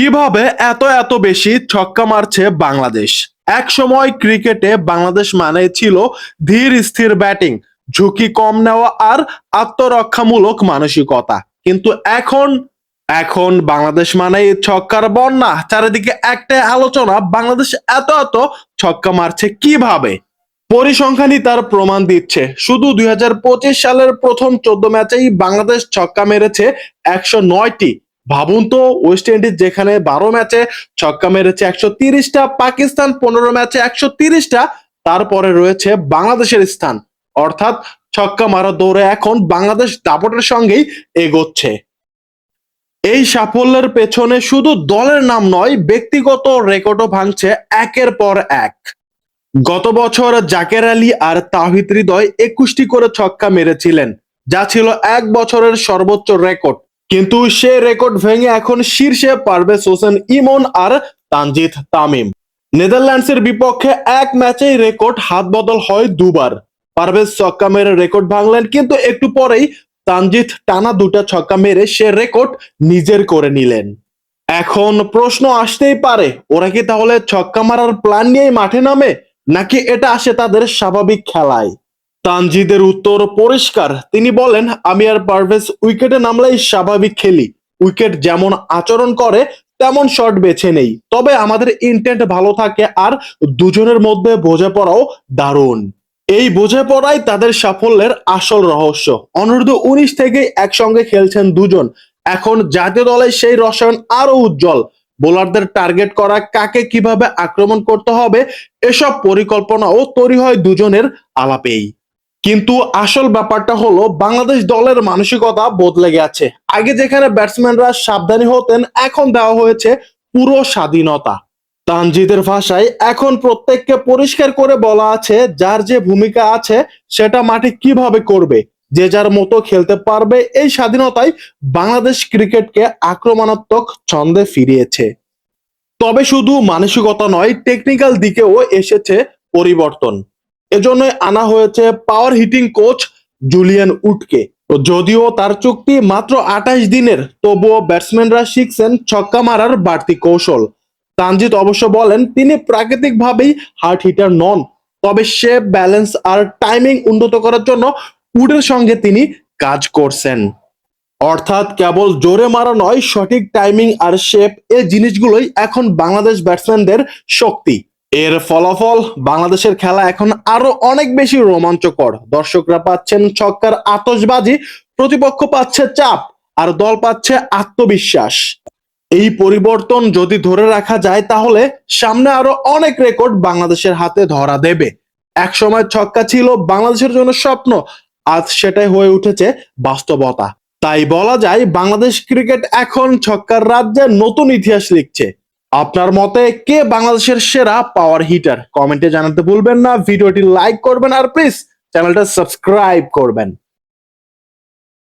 কীভাবে এত এত বেশি ছক্কা মারছে বাংলাদেশ? এক সময় ক্রিকেটে বাংলাদেশ মানে ছিল ধীর, স্থির ব্যাটিং, ঝুঁকি কম নেওয়া আর আত্মরক্ষামূলক মানসিকতা। কিন্তু এখন এখন বাংলাদেশ মানে ছক্কার বন্যা। চারিদিকে একটাই আলোচনা, বাংলাদেশ এত এত ছক্কা মারছে কীভাবে? পরিসংখ্যানই তার প্রমাণ দিচ্ছে। শুধু দুই হাজার পঁচিশ সালের প্রথম চোদ্দ ম্যাচেই বাংলাদেশ ছক্কা মেরেছে একশো নয়টি। ভাবুন তো ওয়েস্ট ইন্ডিজ যেখানে বারো ম্যাচে ছক্কা মেরেছে একশো তিরিশটা, পাকিস্তান পনেরো ম্যাচে একশো তিরিশটা, তারপরে রয়েছে বাংলাদেশের স্থান। অর্থাৎ ছক্কা মারা দৌড়ে এখন বাংলাদেশ দাপটের সঙ্গেই এগোচ্ছে। এই সাফল্যের পেছনে শুধু দলের নাম নয়, ব্যক্তিগত রেকর্ডও ভাঙছে একের পর এক। গত বছর জাকের আলী আর তাহিদ হৃদয় একুশটি করে ছক্কা মেরেছিলেন, যা ছিল এক বছরের সর্বোচ্চ রেকর্ড। কিন্তু সে রেকর্ড ভেঙে এখন শীর্ষে পারভেজ হোসেন ইমন আর তানজিদ তামিম। নেদারল্যান্ডসের বিপক্ষে এক ম্যাচেই রেকর্ড হাত বদল হয় দুবার। পারভেজ ছক্কা মেরে রেকর্ড ভাঙলেন, কিন্তু একটু পরেই তানজিদ টানা দুটা ছক্কা মেরে সে রেকর্ড নিজের করে নিলেন। এখন প্রশ্ন আসতেই পারে, ওরা কি তাহলে ছক্কা মারার প্ল্যান নিয়েই মাঠে নামে? নাকি এটা আসে তাদের স্বাভাবিক খেলায়? তানজিদের উত্তর পরিষ্কার। তিনি বলেন আমি আর পারভেজ উইকেটে নামলেই স্বাভাবিক খেলি। উইকেট যেমন আচরণ করে, তেমন শট বেছে নেই। তবে আমাদের ইন্টেন্ট ভালো থাকে আর দুজনের মধ্যে বোঝাপড়াও দারুণ। এই বোঝাপড়াই তাদের সাফল্যের আসল রহস্য। অনূর্ধ্ব উনিশ থেকে একসঙ্গে খেলছেন দুজন। এখন জাতীয় দলে সেই রসায়ন আরও উজ্জ্বল। বোলারদের টার্গেট করা কাকে কীভাবে আক্রমণ করতে হবে, এসব পরিকল্পনাও তৈরি হয় দুজনের আলাপেই। কিন্তু আসল ব্যাপারটা হলো বাংলাদেশ দলের মানসিকতা বদলে গেছে। আগে যেখানে ব্যাটসম্যানরা সাবধানী হতেন, এখন দেওয়া হয়েছে পুরো স্বাধীনতা। তানজিদের ভাষায় এখন প্রত্যেককে পরিষ্কার করে বলা আছে, যার যে ভূমিকা আছে সেটা মাঠে কীভাবে করবে, যে যার মতো খেলতে পারবে, এই স্বাধীনতাই বাংলাদেশ ক্রিকেটকে আক্রমণাত্মক ছন্দে ফিরিয়েছে। তবে শুধু মানসিকতা নয় টেকনিক্যাল দিকেও এসেছে পরিবর্তন। এজন্যই আনা হয়েছে পাওয়ার হিটিং কোচ জুলিয়ান উডকে যদিও তার চুক্তি মাত্র আঠাশ দিনের, তবুও ব্যাটসম্যানরা শিখছেন ছক্কা মারার বাড়তি কৌশল। তানজিদ অবশ্য বলেন, তিনি প্রাকৃতিকভাবেই হার্ট হিটার নন, তবে সে ব্যালেন্স আর টাইমিং উন্নত করার জন্য উডের সঙ্গে তিনি কাজ করছেন। অর্থাৎ কেবল জোরে মারা নয়, সঠিক টাইমিং আর শেপ এই জিনিসগুলোই এখন বাংলাদেশ ব্যাটসম্যানদের শক্তি। এর ফলাফল, বাংলাদেশের খেলা এখন আরও অনেক বেশি রোমাঞ্চকর। দর্শকরা পাচ্ছেন ছক্কার আতশবাজি, প্রতিপক্ষ পাচ্ছে চাপ, আর দল পাচ্ছে আত্মবিশ্বাস। এই পরিবর্তন যদি ধরে রাখা যায় তাহলে সামনে আরও অনেক রেকর্ড বাংলাদেশের হাতে ধরা দেবে। এক সময় ছক্কা ছিল বাংলাদেশের জন্য স্বপ্ন, আজ সেটাই হয়ে উঠেছে বাস্তবতা। তাই বলা যায়, বাংলাদেশ ক্রিকেট এখন ছক্কার রাজ্যে নতুন ইতিহাস লিখছে। আপনার মতে কে বাংলাদেশের সেরা পাওয়ার হিটার কমেন্টে জানাতে ভুলবেন না, ভিডিওটি লাইক করবেন আর প্লিজ চ্যানেলটা সাবস্ক্রাইব করবেন।